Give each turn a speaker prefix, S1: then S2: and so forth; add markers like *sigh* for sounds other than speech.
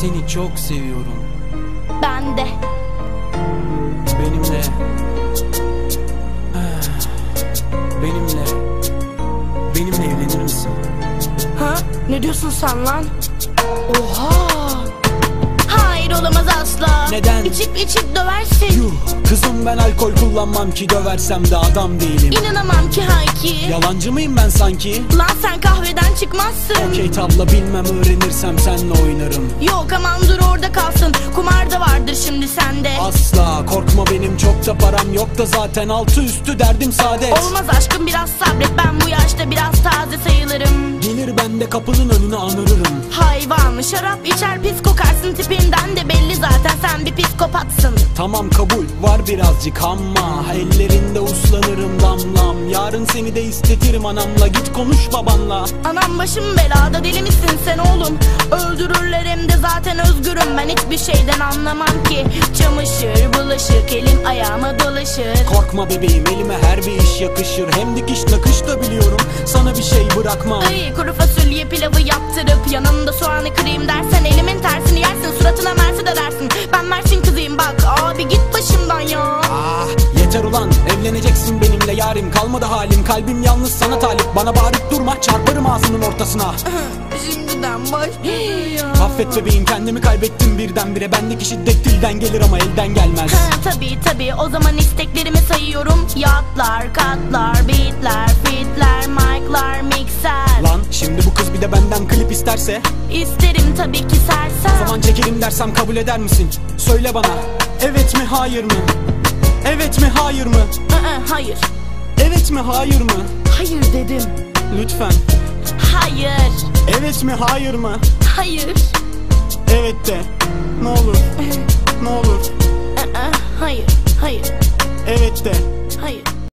S1: Seni çok seviyorum.
S2: Ben de.
S1: Benimle. Benimle. Benimle evlenir misin?
S2: Ha? Ne diyorsun sen lan? Oha! Hayır olamaz asla.
S1: Neden?
S2: İçip içip döversin.
S1: Yuh, kızım ben alkol kullanmam ki döversem de adam değilim.
S2: İnanamam ki Hayki.
S1: Yalancı mıyım ben sanki?
S2: Lan sen kahveden çıkmazsın.
S1: Okey tabla bilmem öğrenirsem senle oynarım.
S2: Yok
S1: Asla korkma benim çok da param yok da zaten altı üstü derdim saadet.
S2: Olmaz aşkım biraz sabret. Ben bu yaşta biraz taze sayılırım.
S1: Gelir ben de kapının önüne anırırım.
S2: Hayvan şarap içer pis kokarsın tipinden de belli zaten sen bir psikopatsın.
S1: Tamam kabul var birazcık ama Ellerinde uslanırım damlam Yarın seni de istetirim anamla Git konuş babanla
S2: Anam başım belada deli misin sen oğlum Ben hiçbir şeyden anlamam ki. Çamaşır bulaşık elim ayağıma dolaşır.
S1: Korkma bebeğim elime her bir iş yakışır. Hem dikiş nakış da biliyorum. Sana bir şey bırakmam.
S2: Ay kuru fasulye pilavı yaptırıp Yanında soğanı kırayım dersen
S1: evleneceksin benimle yarim. Kalmadı halim kalbim yalnız sana talip. Bana bağırıp durma çarparım ağzının ortasına. *laughs*
S2: Şimdiden başladı ya.
S1: Affet bebeğim kendimi kaybettim birdenbire. Bendeki şiddet dilden gelir ama elden gelmez.
S2: Ha, tabii tabii. O zaman isteklerimi sayıyorum. Yatlar, katlar, beatler, fitler, mic'lar, mikser
S1: Lan şimdi bu kız bir de benden klip isterse?
S2: İsterim tabii ki
S1: O
S2: sersem
S1: zaman çekelim dersem kabul eder misin? Söyle bana Evet mi hayır mı? Evet mi hayır mı?
S2: Aa, Hayır,
S1: Evet mi hayır mı?
S2: hayır dedim.
S1: Lütfen.
S2: Hayır,
S1: Evet mi hayır mı?
S2: hayır.
S1: Evet de. Ne olur. Ne olur.
S2: Aa, Hayır, hayır,
S1: Evet de